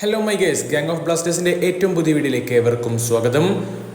Hello my guys gang of ബ്ലാസ്റ്റേഴ്സിന്റെ ഏറ്റവും പുതിയ വീഡിയോയിലേക്ക് ഏവർക്കും സ്വാഗതം.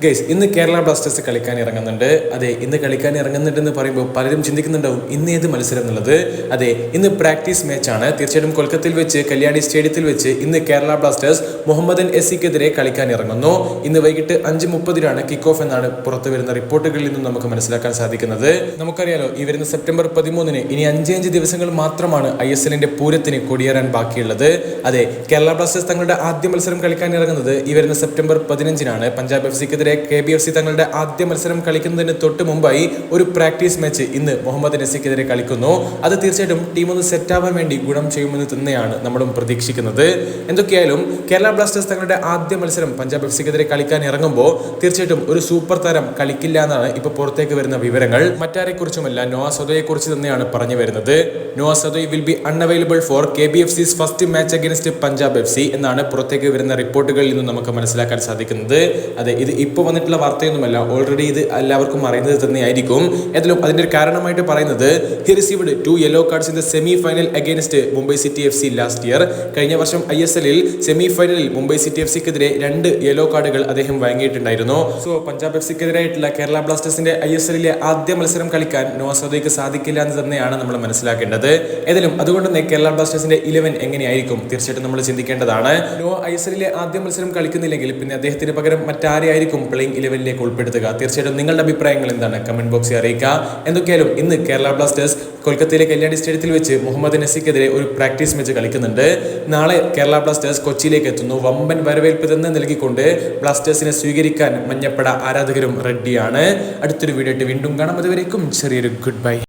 ഗേസ് ഇന്ന് കേരള ബ്ലാസ്റ്റേഴ്സ് കളിക്കാൻ ഇറങ്ങുന്നുണ്ട്. അതെ ഇന്ന് കളിക്കാൻ ഇറങ്ങുന്നുണ്ടെന്ന് പറയുമ്പോൾ പലരും ചിന്തിക്കുന്നുണ്ടാവും ഇന്ന് ഏത് മത്സരം എന്നുള്ളത്. അതെ ഇന്ന് പ്രാക്ടീസ് മാച്ചാണ് തീർച്ചയായിട്ടും കൊൽക്കത്തയിൽ വെച്ച് കല്യാണി സ്റ്റേഡിയത്തിൽ വെച്ച് ഇന്ന് കേരള ബ്ലാസ്റ്റേഴ്സ് മുഹമ്മദൻ എസിക്കെതിരെ കളിക്കാൻ ഇറങ്ങുന്നു. ഇന്ന് വൈകിട്ട് അഞ്ച് മുപ്പതിനാണ് കിക്ക് ഓഫ് എന്നാണ് പുറത്തു വരുന്ന റിപ്പോർട്ടുകളിൽ നിന്നും നമുക്ക് മനസ്സിലാക്കാൻ സാധിക്കുന്നത്. നമുക്കറിയാലോ ഈ വരുന്ന സെപ്റ്റംബർ പതിമൂന്നിന് ഇനി അഞ്ച് അഞ്ച് ദിവസങ്ങൾ മാത്രമാണ് ഐ എസ് എല്ലിന്റെ പൂരത്തിന് കൊടിയേറാൻ ബാക്കിയുള്ളത്. അതെ കേരള ബ്ലാസ്റ്റേഴ്സ് തങ്ങളുടെ ആദ്യ മത്സരം കളിക്കാൻ ഇറങ്ങുന്നത് ഈ വരുന്ന സെപ്റ്റംബർ പതിനഞ്ചിനാണ്. പഞ്ചാബ് എഫ് സിക്കെതിരെ കെ ബി എഫ് സി തങ്ങളുടെ ആദ്യ മത്സരം കളിക്കുന്നതിന് തൊട്ട് മുമ്പായി ഒരു പ്രാക്ടീസ് മാച്ച് ഇന്ന് മുഹമ്മദ് നസിക്കെതിരെ കളിക്കുന്നു. അത് തീർച്ചയായിട്ടും ടീം ഒന്ന് സെറ്റാവാൻ വേണ്ടി ഗുണം ചെയ്യുമെന്ന് തന്നെയാണ് നമ്മളും പ്രതീക്ഷിക്കുന്നത്. എന്തൊക്കെയായാലും കേരള ബ്ലാസ്റ്റേഴ്സ് തങ്ങളുടെ ആദ്യ മത്സരം പഞ്ചാബ് എഫ് സിക്കെതിരെ കളിക്കാൻ ഇറങ്ങുമ്പോൾ തീർച്ചയായിട്ടും ഒരു സൂപ്പർ താരം കളിക്കില്ല എന്നാണ് ഇപ്പൊ പുറത്തേക്ക് വരുന്ന വിവരങ്ങൾ. മറ്റാരെക്കുറിച്ചുമല്ല നോവാ സദോയെക്കുറിച്ച് സദോയെ കുറിച്ച് തന്നെയാണ് പറഞ്ഞു വരുന്നത്. Noah Sadaoui will be unavailable for K B F C's first match against Punjab F C എന്നാണ് പുറത്തേക്ക് വരുന്ന റിപ്പോർട്ടുകളിൽ നിന്നും നമുക്ക് മനസ്സിലാക്കാൻ സാധിക്കുന്നത്. അതെ ഇത് ഇപ്പോൾ വന്നിട്ടുള്ള വാർത്തയൊന്നുമല്ല. ഓൾറെഡി ഇത് എല്ലാവർക്കും അറിയുന്നത് തന്നെയായിരിക്കും. എന്നാലും അതിന്റെ ഒരു കാരണമായിട്ട് പറയുന്നത് he received two yellow cards in the semi final against Mumbai City F C last year കഴിഞ്ഞ വർഷം ഐ എസ് എല്ലിൽ സെമി ഫൈനലിൽ മുംബൈ സിറ്റി എഫ് സിക്കെതിരെ രണ്ട് യെല്ലോ കാർഡുകൾ അദ്ദേഹം വാങ്ങിയിട്ടുണ്ടായിരുന്നു. സോ പഞ്ചാബ് എഫ് സിക്കെതിരായിട്ടുള്ള കേരള ബ്ലാസ്റ്റേഴ്സിന്റെ ഐ എസ് എല്ലിലെ ആദ്യ മത്സരം കളിക്കാൻ നോസോദയ്ക്ക് സാധിക്കില്ല എന്ന് തന്നെയാണ് നമ്മൾ മനസ്സിലാക്കേണ്ടത്. ഏതായാലും അതുകൊണ്ട് തന്നെ കേരള ബ്ലാസ്റ്റേഴ്സിന്റെ ഇലവൻ എങ്ങനെയായിരിക്കും? തീർച്ചയായിട്ടും നമ്മൾ ചിന്തിക്കേണ്ടതാണ്. നോ ഐ എസ് എല്ലിലെ ആദ്യ മത്സരം കളിക്കുന്നില്ലെങ്കിൽ പിന്നെ അദ്ദേഹത്തിന് പകരം മറ്റാരെയായിരിക്കും പ്ലേയിങ് ഇലവനിലേക്ക് ഉൾപ്പെടുത്തുക. തീർച്ചയായിട്ടും നിങ്ങളുടെ അഭിപ്രായങ്ങൾ എന്താണ്? കമന്റ് ബോക്സിൽ അറിയിക്കുക. എന്തൊക്കെയാലും ഇന്ന് കേരള ബ്ലാസ്റ്റേഴ്സ് കൊൽക്കത്തയിലെ കല്യാണി സ്റ്റേഡിയത്തിൽ വെച്ച് മുഹമ്മദ് നസിക്കെതിരെ ഒരു പ്രാക്ടീസ് മാച്ച് കളിക്കുന്നുണ്ട്. നാളെ കേരള ബ്ലാസ്റ്റേഴ്സ് കൊച്ചിയിലേക്ക് എത്തുന്നു. വമ്പൻ വരവേൽപ്പ് തന്നെ നൽകിക്കൊണ്ട് ബ്ലാസ്റ്റേഴ്സിനെ സ്വീകരിക്കാൻ മഞ്ഞപ്പട ആരാധകരും റെഡിയാണ് അടുത്തൊരു വീഡിയോ ആയിട്ട് വീണ്ടും കാണാം. അതുവരേക്കും ചെറിയൊരു ഗുഡ് ബൈ